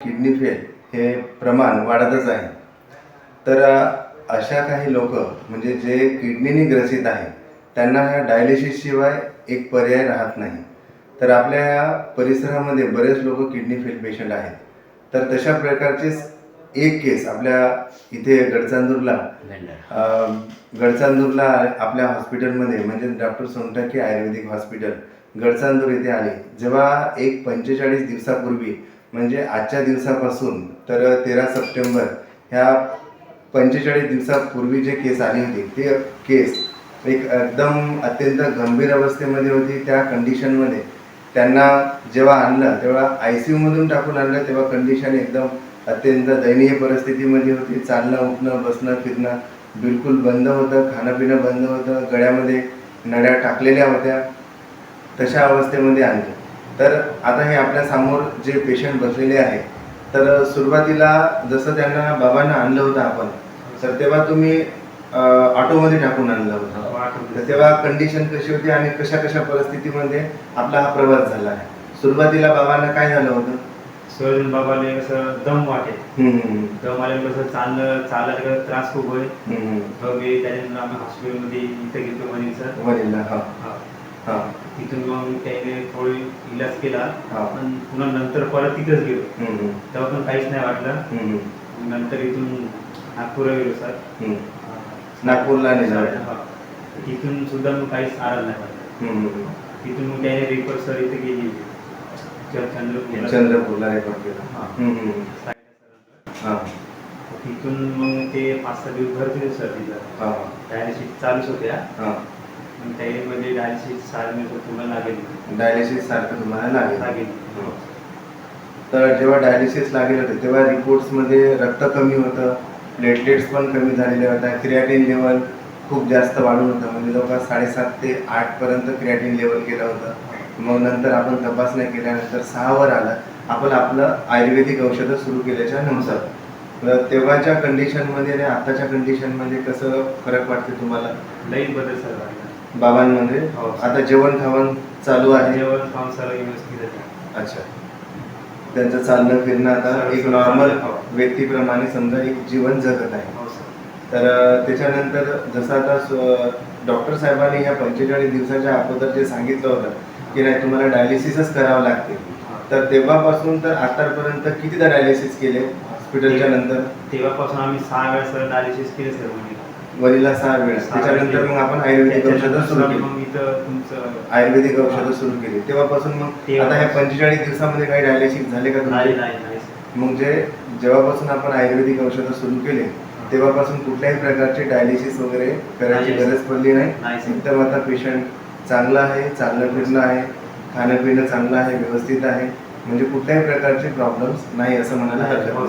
Kidney fail हे प्रमाण वाढतच आहे. तर अशा काही लोक म्हणजे जे किडनीने ग्रसित आहे त्यांना ह्या डायलिसिसशिवाय एक पर्याय राहत नाही. तर आपल्या ह्या परिसरामध्ये बरेच लोक किडनी फेल पेशंट आहेत. तर तशा प्रकारचीच एक केस आपल्या इथे गडचांदूरला गडचांदूरला आपल्या हॉस्पिटलमध्ये म्हणजे doctor Sontakke ayurvedic hospital Gadchandur येथे आले. जेव्हा एक पंचेचाळीस दिवसापूर्वी म्हणजे आजच्या दिवसापासून तर तेरा सप्टेंबर ह्या पंचेचाळीस दिवसापूर्वी जे केस आली होती ते केस एक एकदम अत्यंत गंभीर अवस्थेमध्ये होती. त्या कंडिशनमध्ये त्यांना जेव्हा आणलं तेव्हा आय सी यूमधून टाकून आणलं तेव्हा कंडिशन एकदम अत्यंत दयनीय परिस्थितीमध्ये होती. चालणं उठणं बसणं फिरणं बिलकुल बंद होतं. खाणं पिणं बंद होतं. गळ्यामध्ये नड्या टाकलेल्या होत्या. तशा अवस्थेमध्ये आणलं. तर आता हे आपल्यासमोर जे पेशंट बसलेले आहे तर सुरुवातीला जसं त्यांना बाबांना आणलं होतं आपण तर तेव्हा तुम्ही ऑटोमध्ये टाकून आणलं होतं. तर तेव्हा कंडिशन कशी होती आणि कशा कशा परिस्थितीमध्ये आपला हा प्रवास झाला आहे? सुरुवातीला बाबांना काय झालं होतं? सोयाबीन बाबाले कसं दम वाटे. दम आले कसं चालणं चालायला त्रास खूप होय. मग मी त्याच्यानंतर आम्ही हॉस्पिटलमध्ये इथं घेतलो मनीचं वडीलला हा. हा. तिथून मग त्याने इलाज केला हा. पण पुन्हा नंतर परत तिथंच गेलो हम्म, तेव्हा पण काहीच नाही वाटलं हम्म, नंतर इथून नागपूरला गेलो सर हम्म. नागपूरला. हा. तिथून सुद्धा मग काहीच आराम नाही वाटलं हम्म, हम्म. तिथून मग त्याने रेफर सर इथे गेली चंद्रपूर चंद्रपूरला रेकॉर्ड केलं हा. हम्म, हम्म. हा तिथून मग ते पाच सहा दिवस भरते सर तिथं हा चालूच होत्या हा त्यामध्ये डायलिसिस महिने पूर्ण लागेल. डायलिसिस सारखं तुम्हाला लागेल. लागेल. हं. तर जेव्हा डायलिसिस लागेल होते तेव्हा रिपोर्ट्समध्ये रक्त कमी होतं प्लेटलेट्स पण कमी झालेल्या होत्या क्रिएटिन लेवल खूप जास्त वाढून होतं. म्हणजे जवळपास साडेसात ते आठपर्यंत क्रिएटिन लेवल केलं होतं. मग नंतर आपण तपासण्या केल्यानंतर सहावर आलं आपण आपलं आयुर्वेदिक औषधं सुरू केल्याच्यानंतर तर तेव्हाच्या कंडिशनमध्ये आणि आताच्या कंडिशनमध्ये कसं फरक वाटते तुम्हाला? लई बदल सर बाबांमध्ये. हो. आता जेवण खावण चालू आहे? जेवण खाऊन सर व्यवस्थित आहे. अच्छा. त्यांचं चालणं फिरणं आता एक नॉर्मल हो. व्यक्तीप्रमाणे समजा एक जीवन जगत आहे. हो सर. तर अं, त्याच्यानंतर जसं आता डॉक्टर साहेबांनी ह्या पंचेचाळीस दिवसाच्या अगोदर जे सांगितलं होतं की नाही तुम्हाला डायलिसिसच करावं लागते तर तेव्हापासून तर आतापर्यंत कितीदा डायलिसिस केले? हॉस्पिटलच्या नंतर? तेव्हापासून आम्ही सहा वेळा सर डायलिसिस केले सर म्हणजे. वरीला सहा वेळा. त्याच्यानंतर मग आपण आयुर्वेदिक औषधं सुरू केली. मग इथं तुमचं आयुर्वेदिक औषधं सुरू केली. तेव्हापासून मग आता ह्या पंचेचाळीस दिवसामध्ये काही डायलिसिस झाले का. मग जे जेव्हापासून आपण आयुर्वेदिक औषधं सुरू केले तेव्हापासून कुठल्याही प्रकारचे डायलिसिस वगैरे करायची. गरज पडली नाही. एकदम आता पेशंट चांगला आहे चालणं फिरणं आहे खाणं पिणं चांगलं आहे व्यवस्थित आहे. म्हणजे कुठल्याही प्रकारचे प्रॉब्लेम्स नाही असं म्हणायला हरकत हो